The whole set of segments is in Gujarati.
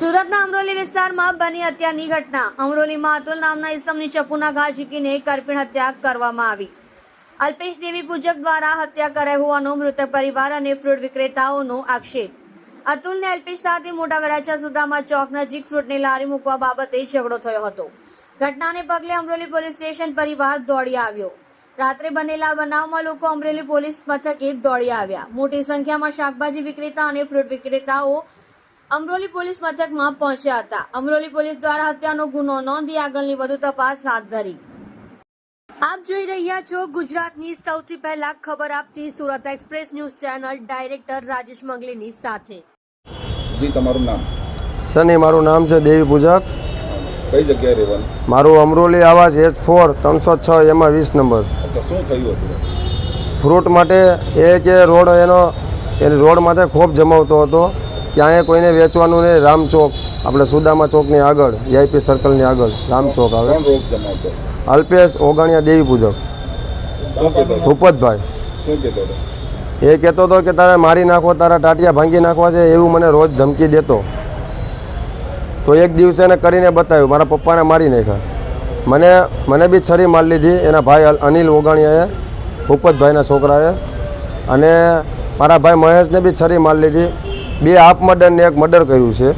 સુરતના અમરોલી વિસ્તારમાં બની હત્યાની ઘટના. અમરોલીમાં અતુલ નામના ઇસમની ચપ્પુના ઘા ઝીકીને કરપીણ હત્યા કરવામાં આવી. અલ્પેશ દેવી પૂજક દ્વારા હત્યા કરાઈ હોવાનો મૃતક પરિવાર અને ફ્રૂટ વિક્રેતાઓનો આક્ષેપ. અતુલને અલ્પેશ સાથે મોટા વરાછા સુદામાં ચોક નજીક ફ્રૂટની લારી મૂકવા બાબતે ઝઘડો થયો હતો. ઘટનાને પગલે અમરોલી પોલીસ સ્ટેશન પરિવાર દોડી આવ્યો. રાત્રે બનેલા બનાવમાં લોકો અમરેલી પોલીસ મથકે દોડી આવ્યા. મોટી સંખ્યામાં શાકભાજી વિક્રેતા અને ફ્રૂટ વિક્રેતાઓ અમરોલી પોલીસ મથકમાં પહોંચ્યા હતા. અમરોલી પોલીસ દ્વારા હત્યાનો ગુનો નોંધી આગળની વધુ તપાસ હાથ ધરી. આપ જોઈ રહ્યા છો ગુજરાતની સૌથી પહેલા ખબર આપતી Surat express news channel director Rajesh મંગલીની સાથે. જી તમારું નામ? સની મારું નામ છે દેવી પૂજક. કઈ જગ્યાએ રહેવાનું? મારું અમરોલી આવાજ એચ ફોર ત્રણસો છ એમાં વીસ નંબર. શું થયું હતું? ફ્રૂટ માટે એ કે રોડ એનો એ રોડ માટે ખૂબ જમાવતો હતો. ક્યાંય કોઈને વેચવાનું નહીં. રામચોક આપણે સુદામા ચોકની આગળ વીઆઈપી સર્કલની આગળ રામચોક આવે. અલ્પેશ ઓગણિયા દેવી પૂજક. ભૂપતભાઈ. એ કહેતો હતો કે તારે મારી નાખો તારા ટાટિયા ભાંગી નાખવા છે એવું મને રોજ ધમકી દેતો. તો એક દિવસે એને કરીને બતાવ્યું મારા પપ્પાને મારી નાખ્યા. મને મને બી છરી મારી લીધી એના ભાઈ અનિલ ઓગાણિયાએ ભૂપતભાઈના છોકરાએ. અને મારા ભાઈ મહેશને બી છરી મારી લીધી. બે હાફ મર્ડર ને એક મર્ડર કર્યું છે.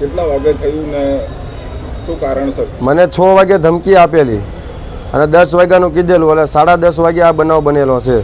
કેટલા વાગે થયું ને શું કારણસર? મને છ વાગે ધમકી આપેલી અને દસ વાગ્યાનું કીધેલું એટલે સાડા દસ વાગે આ બનાવ બનેલો છે.